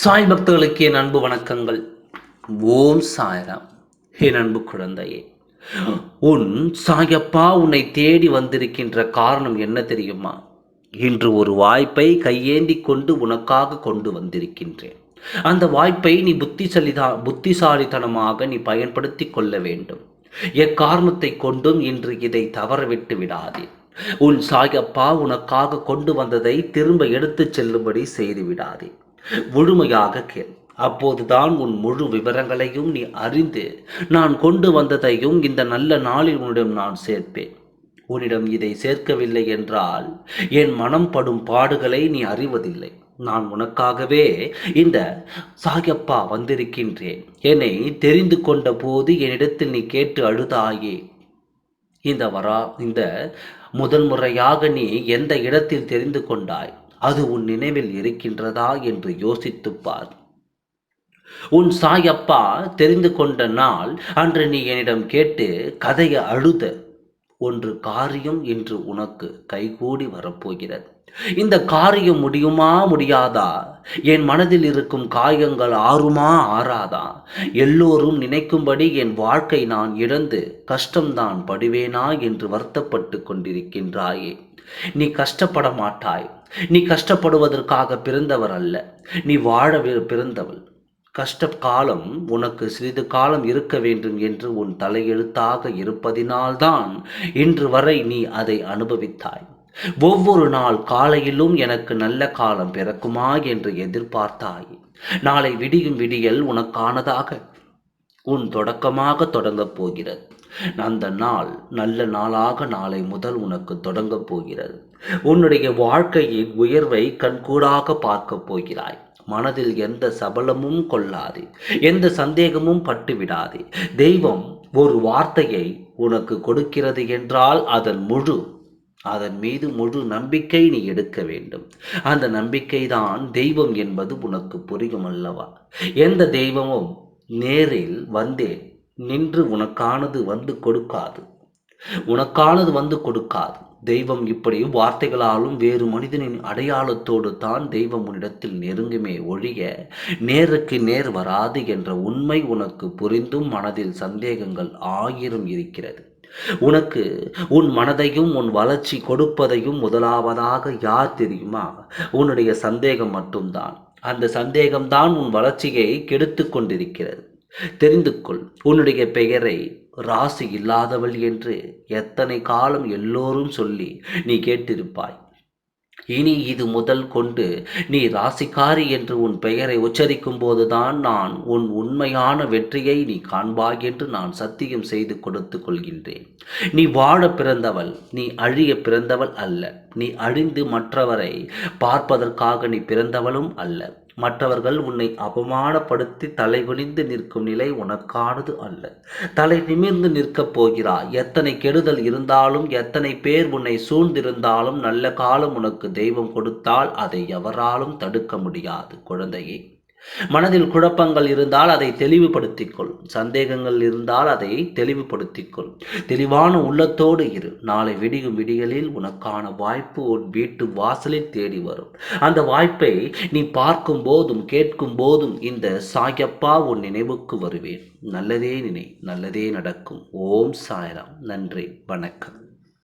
சாய் பக்தர்களுக்கு என் அன்பு வணக்கங்கள். ஓம் சாய்ராம். என் அன்பு குழந்தையே உன் சாயப்பா உன்னை தேடி வந்திருக்கின்ற காரணம் என்ன தெரியுமா? இன்று ஒரு வாய்ப்பை கையேந்தி கொண்டு உனக்காக கொண்டு வந்திருக்கின்றேன். அந்த வாய்ப்பை நீ புத்திசலிதா புத்திசாலித்தனமாக நீ பயன்படுத்தி கொள்ள வேண்டும். எக்காரணத்தை கொண்டும் இன்று இதை தவறவிட்டு விடாதே. உன் சாயப்பா உனக்காக கொண்டு வந்ததை திரும்ப எடுத்துச் செல்லும்படி செய்து விடாதே. முழுமையாக கேள். அப்போதுதான் உன் முழு விவரங்களையும் நீ அறிந்து நான் கொண்டு வந்ததையும் இந்த நல்ல நாளில் உன்னிடம் நான் சேர்ப்பேன். உன்னிடம் இதை சேர்க்கவில்லை என்றால் என் மனம் படும் பாடுகளை நீ அறிவதில்லை. நான் உனக்காகவே இந்த சாயப்பா வந்திருக்கின்றேன். என்னை தெரிந்து கொண்ட போது என்னிடத்தில் நீ கேட்டு அழுதாயே. இந்த வரா இந்த முதல் முறையாக நீ எந்த இடத்தில் தெரிந்து கொண்டாய்? அது உன் நினைவில் இருக்கின்றதா என்று யோசித்துப் பார் உன் சாயப்பா தெரிந்து கொண்ட நாள் அன்று நீ என்னிடம் கேட்டு கதையை அழுத. ஒன்று காரியம் இன்று உனக்கு கைகூடி வரப்போகிறது. இந்த காரியம் முடியுமா முடியாதா? என் மனதில் இருக்கும் காயங்கள் ஆறுமா ஆறாதா? எல்லோரும் நினைக்கும்படி என் வாழ்க்கை நான் இழந்து கஷ்டம்தான் படுவேனா என்று வருத்தப்பட்டு கொண்டிருக்கின்றாயே. நீ கஷ்டப்பட மாட்டாய் நீ கஷ்டப்படுவதற்காக பிறந்தவர் அல்ல. நீ வாழ பிறந்தவள். கஷ்ட காலம் உனக்கு சிறிது காலம் இருக்க வேண்டும் என்று உன் தலையெழுத்தாக இருப்பதினால்தான் இன்று வரை நீ அதை அனுபவித்தாய். ஒவ்வொரு நாள் காலையிலும் எனக்கு நல்ல காலம் பிறக்குமா என்று எதிர்பார்த்தாய். நாளை விடியும் விடியல் உனக்கானதாக உன் தொடக்கமாக தொடங்கப் போகிறது. அந்த நாள் நல்ல நாளாக நாளை முதல் உனக்கு தொடங்கப் போகிறது. உன்னுடைய வாழ்க்கையின் உயர்வை கண்கூடாக பார்க்கப் போகிறாய். மனதில் எந்த சபலமும் கொள்ளாதே எந்த சந்தேகமும் பட்டுவிடாதே. தெய்வம் ஒரு வார்த்தையை உனக்கு கொடுக்கிறது என்றால் அதன் முழு அதன் மீது முழு நம்பிக்கை நீ எடுக்க வேண்டும். அந்த நம்பிக்கை தான் தெய்வம் என்பது உனக்கு புரியும் அல்லவா? எந்த தெய்வமும் நேரில் வந்தேன் நின்று உனக்கானது வந்து கொடுக்காது. உனக்கானது வந்து கொடுக்காது. தெய்வம் இப்படி வார்த்தைகளாலும் வேறு மனிதனின் அடையாளத்தோடு தான் தெய்வம் உன்னிடத்தில் நெருங்குமே ஒழிய நேருக்கு நேர் வராது என்ற உண்மை உனக்கு புரிந்தும் மனதில் சந்தேகங்கள் ஆயிரம் இருக்கிறது. உனக்கு உன் மனதையும் உன் வளர்ச்சி கொடுப்பதையும் முதலாவதாக யார் தெரியுமா? உன்னுடைய சந்தேகம் மட்டும்தான். அந்த சந்தேகம்தான் உன் வளர்ச்சியை கெடுத்து கொண்டிருக்கிறது. தெரிந்து கொள் உன்னுடைய பெயரை ராசி இல்லாதவள் என்று எத்தனை காலம் எல்லோரும் சொல்லி நீ கேட்டிருப்பாய். இனி இது முதல் கொண்டு நீ ராசிக்காரி என்று உன் பெயரை உச்சரிக்கும் போதுதான் நான் உன் உண்மையான வெற்றியை நீ காண்பாய் என்று நான் சத்தியம் செய்து கொடுத்து கொள்கின்றேன். நீ வாழ பிறந்தவள் நீ அழிய பிறந்தவள் அல்ல. நீ அழிந்து மற்றவரை பார்ப்பதற்காக நீ பிறந்தவளும் அல்ல. மற்றவர்கள் உன்னை அவமானப்படுத்தி தலைகுனிந்து நிற்கும் நிலை உனக்கானது அல்ல. தலை நிமிர்ந்து நிற்கப் போகிறாய். எத்தனை கெடுதல் இருந்தாலும் எத்தனை பேர் உன்னை சூழ்ந்திருந்தாலும் நல்ல காலம் உனக்கு தெய்வம் கொடுத்தால் அதை எவராலும் தடுக்க முடியாது. குழந்தையே மனதில் குழப்பங்கள் இருந்தால் அதை தெளிவுபடுத்திக்கொள். சந்தேகங்கள் இருந்தால் அதை தெளிவுபடுத்திக்கொள். தெளிவான உள்ளத்தோடு இரு. நாளை விடியும் விடிகளில் உனக்கான வாய்ப்பு உன் வீட்டு வாசலில் தேடி வரும். அந்த வாய்ப்பை நீ பார்க்கும் போதும் கேட்கும் போதும் இந்த சாயப்பா உன் நினைவுக்கு வருவேன். நல்லதே நினை நல்லதே நடக்கும். ஓம் சாய்ராம். நன்றி. வணக்கம்.